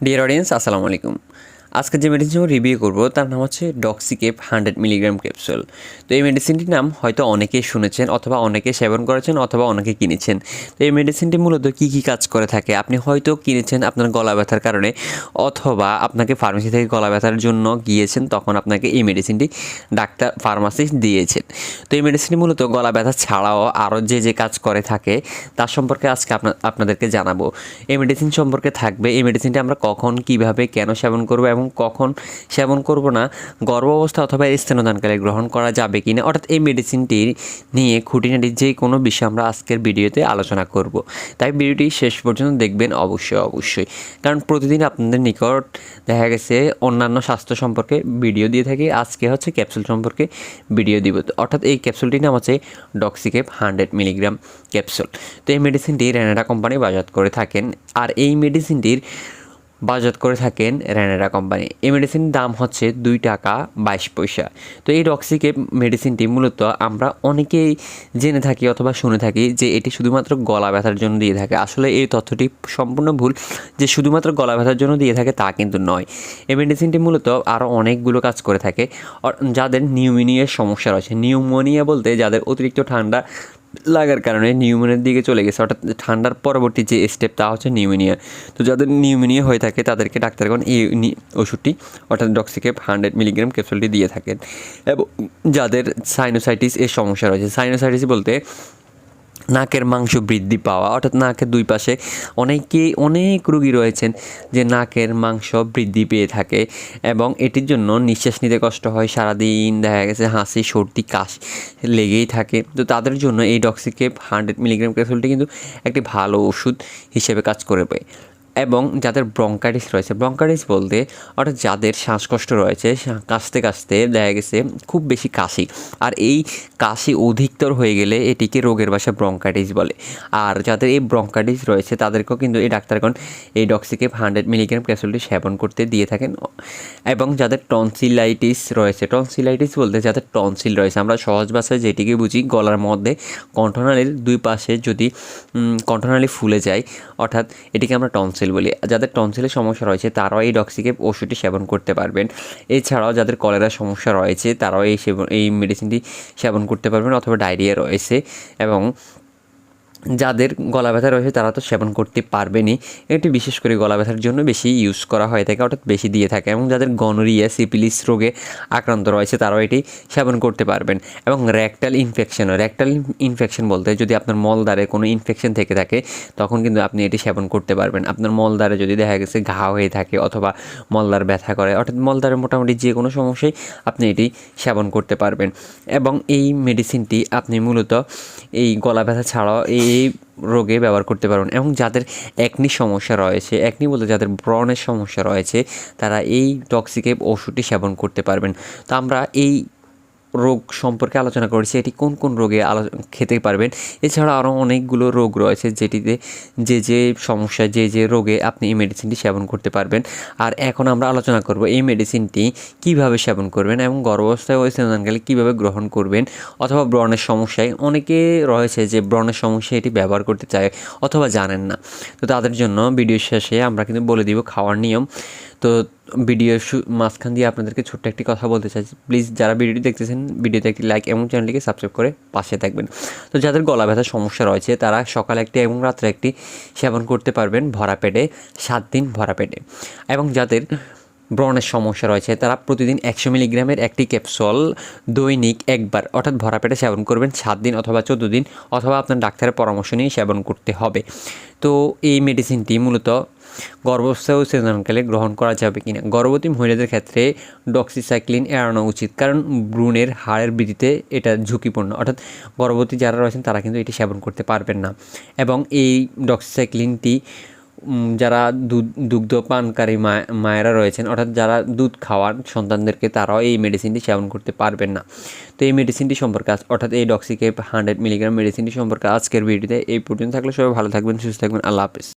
Dear audience আসসালামু আলাইকুম আজকে যে মেডিসিন রিভিউ করব, তার নাম হচ্ছে ডক্সিকেপ হান্ড্রেড মিলিগ্রাম ক্যাপসুল তো এই মেডিসিনটির নাম হয়তো অনেকেই শুনেছেন অথবা অনেকে সেবন করেছেন অথবা অনেকে কিনেছেন। তো এই মেডিসিনটি মূলত কী কী কাজ করে থাকে? আপনি হয়তো কিনেছেন আপনার গলা ব্যথার কারণে অথবা আপনাকে ফার্মেসি থেকে গলা ব্যথার জন্য গিয়েছেন, তখন আপনাকে এই মেডিসিনটি ডাক্তার ফার্মাসিস্ট দিয়েছেন। তো এই মেডিসিনটি মূলত গলা ব্যথা ছাড়াও আরও যে যে কাজ করে থাকে তার সম্পর্কে আজকে আপনাদেরকে জানাব। এই মেডিসিন সম্পর্কে থাকবে, এই মেডিসিনটি আমরা কখন, কীভাবে, কেন সেবন করব এবং কখন সেবন করব না গর্ভ অবস্থা অথবা স্তনদানকালে গ্রহণ করা যাবে কি না অর্থাৎ এই মেডিসিনটি নিয়ে খুঁটিনাটি যে কোনো বিষয় আমরা আজকের ভিডিওতে আলোচনা করব। তাই ভিডিওটি শেষ পর্যন্ত দেখবেন অবশ্যই অবশ্যই। কারণ প্রতিদিন আপনাদের নিকট দেখা গেছে অন্যান্য স্বাস্থ্য সম্পর্কে ভিডিও দিয়ে থাকি, আজকে হচ্ছে ক্যাপসুল সম্পর্কে ভিডিও দিব। অর্থাৎ এই ক্যাপসুলটির নাম হচ্ছে ডক্সিকেপ হান্ড্রেড মিলিগ্রাম ক্যাপসুল তো এই মেডিসিনটি রেনাডা কোম্পানি বাজার করে থাকেন। আর এই মেডিসিনটির বাজার করে থাকেন রেনেরা কোম্পানি। এই মেডিসিনের দাম হচ্ছে দুই টাকা বাইশ পয়সা। তো এই রক্সিকে মেডিসিনটি মূলত আমরা অনেকেই জেনে থাকি অথবা শুনে থাকি যে এটি শুধুমাত্র গলা ব্যথার জন্য দিয়ে থাকে। আসলে এই তথ্যটি সম্পূর্ণ ভুল যে শুধুমাত্র গলা ব্যথার জন্য দিয়ে থাকে তা কিন্তু নয়। এই মেডিসিনটি মূলত আরও অনেকগুলো কাজ করে থাকে। যাদের নিউমোনিয়ার সমস্যা রয়েছে। নিউমোনিয়া বলতে যাদের অতিরিক্ত ঠান্ডা লাগার কারণে নিউমোনিয়ার দিকে চলে গেছে। অর্থাৎ ঠান্ডার পরবর্তী যে স্টেপ তা হচ্ছে নিউমোনিয়া। তো যাদের নিউমোনিয়া হয়ে থাকে, তাদেরকে ডাক্তারগণ এই ওষুধটি, অর্থাৎ ডক্সিকেপ হান্ড্রেড মিলিগ্রাম ক্যাপসুলটি দিয়ে থাকেন। এবং যাদের সাইনোসাইটিস এর সমস্যা রয়েছে সাইনোসাইটিস বলতে নাকের মাংস বৃদ্ধি পাওয়া, অর্থাৎ নাকের দুই পাশে অনেকেই অনেক রুগী রয়েছেন যে নাকের মাংস বৃদ্ধি পেয়ে থাকে এবং এটির জন্য নিঃশ্বাস নিতে কষ্ট হয়। সারাদিন দেখা গেছে হাসি, সর্দি, কাশ লেগেই থাকে। তো তাদের জন্য এই ডক্সিকেপ হান্ড্রেড মিলিগ্রাম ক্যাপসুলটি কিন্তু একটি ভালো ওষুধ হিসেবে কাজ করবে এবং যাদের ব্রঙ্কাইটিস রয়েছে ব্রঙ্কাইটিস বলতে অর্থাৎ যাদের শ্বাসকষ্ট রয়েছে কাশতে কাশতে দেখা গেছে খুব বেশি কাশি। আর এই কাশি অধিকতর হয়ে গেলে এটিকে রোগের বাসা ব্রঙ্কাইটিস বলে। আর যাদের এই ব্রঙ্কাইটিস রয়েছে, তাদেরকেও কিন্তু এই ডাক্তারগণ এই ডক্সিকেপ হান্ড্রেড মিলিগ্রাম ক্যাপসুলটি সেবন করতে দিয়ে থাকেন। এবং যাদের টনসিলাইটিস রয়েছে টনসিলাইটিস বলতে যাদের টনসিল রয়েছে, আমরা সহজ ভাষায় যেটিকে বুঝি গলার মধ্যে কণ্ঠনালীর দুই পাশে যদি কণ্ঠনালী ফুলে যায়, অর্থাৎ এটিকে আমরা টনসিল বলি, যাদের টনসিলের সমস্যা রয়েছে, তারাও এই ডক্সিকে ওষুধটি সেবন করতে পারবেন। এছাড়াও যাদের কলেরার সমস্যা রয়েছে, তারাও এই সেবন এই মেডিসিনটি সেবন করতে পারবেন অথবা ডায়রিয়া রয়েছে এবং যাদের গলা ব্যথা রয়েছে তারা তো সেবন করতে পারবেনই। এটি বিশেষ করে গলা ব্যথার জন্য বেশি ইউজ করা হয়ে থাকে, অর্থাৎ বেশি দিয়ে থাকে এবং যাদের গনোরিয়া সিপিলিস রোগে আক্রান্ত রয়েছে তারাও এটি সেবন করতে পারবেন। এবং র্যাকটাল ইনফেকশন র্যাকটাল ইনফেকশন বলতে যদি আপনার মলদ্বারে কোনো ইনফেকশন থেকে থাকে, তখন কিন্তু আপনি এটি সেবন করতে পারবেন। আপনার মলদ্বারে যদি দেখা গেছে ঘা হয়ে থাকে অথবা মলদ্বার ব্যথা করে, অর্থাৎ মলদ্বারে মোটামুটি যে কোনো সমস্যায় আপনি এটি সেবন করতে পারবেন। এবং এই মেডিসিনটি আপনি মূলত এই গলা ব্যথা ছাড়াও এই রোগে ব্যবহার করতে পারবেন এবং যাদের একনি সমস্যা রয়েছে একনি বলতে যাদের ব্রণের সমস্যা রয়েছে, তারা এই টক্সিকে ওষুধটি সেবন করতে পারবেন। তো আমরা এই রোগ সম্পর্কে আলোচনা করেছি, এটি কোন কোন রোগে আলো, খেতে পারবেন। এছাড়া আরও অনেকগুলো রোগ রয়েছে যেটিতে যে যে সমস্যা যে যে রোগে আপনি এই মেডিসিনটি সেবন করতে পারবেন। আর এখন আমরা আলোচনা করব এই মেডিসিনটি কীভাবে সেবন করবেন এবং গর্ভাবস্থায় ও স্তনদানকালে কীভাবে গ্রহণ করবেন অথবা ব্রণের সমস্যায়। অনেকে রয়েছে যে ব্রণের সমস্যা এটি ব্যবহার করতে চায় অথবা জানেন না। তো তাদের জন্য ভিডিও শেষে আমরা কিন্তু বলে দিব খাওয়ার নিয়ম। তো ভিডিও মাঝখান দিয়ে আপনাদেরকে ছোট্ট একটি কথা বলতে চাই। প্লিজ যারা ভিডিওটি দেখতেছেন, ভিডিওতে একটি লাইক এবং চ্যানেলটিকে সাবস্ক্রাইব করে পাশে থাকবেন। তো যাদের গলা ব্যথার সমস্যা রয়েছে, তারা সকালে একটি এবং রাত্রে একটি সেবন করতে পারবেন ভরা পেটে, সাত দিন ভরা পেটে। এবং যাদের ব্রণের সমস্যা রয়েছে। তারা প্রতিদিন একশো মিলিগ্রামের একটি ক্যাপসুল দৈনিক একবার, অর্থাৎ ভরা পেটে সেবন করবেন সাত দিন অথবা চোদ্দ দিন, অথবা আপনার ডাক্তারের পরামর্শ নিয়ে সেবন করতে হবে। তো এই মেডিসিনটি মূলত গর্ভাবস্থা ও সেজনকালে গ্রহণ করা যাবে কিনা? গর্ভবতী মহিলাদের ক্ষেত্রে ডক্সিসাইক্লিন এড়ানো উচিত, কারণ ভ্রূণের হাড়ের বৃদ্ধিতে এটা ঝুঁকিপূর্ণ। অর্থাৎ গর্ভবতী যারা রয়েছেন তারা কিন্তু এটি সেবন করতে পারবেন না। এবং এই ডক্সিসাইক্লিনটি যারা দুধ দুগ্ধ পানকারী মা- মায়েরা রয়েছেন, অর্থাৎ যারা দুধ খাওয়ার সন্তানদেরকে তারাও এই মেডিসিনটি সেবন করতে পারবেন না। তো এই মেডিসিনটি সম্পর্কে আজ- অর্থাৎ এই ডক্সিকেপ হান্ড্রেড মিলিগ্রাম মেডিসিনটি সম্পর্কে আজকের ভিডিওতে এই পর্যন্ত থাকলে। সবাই ভালো থাকবেন, সুস্থ থাকবেন। আল্লাহ হাফিজ।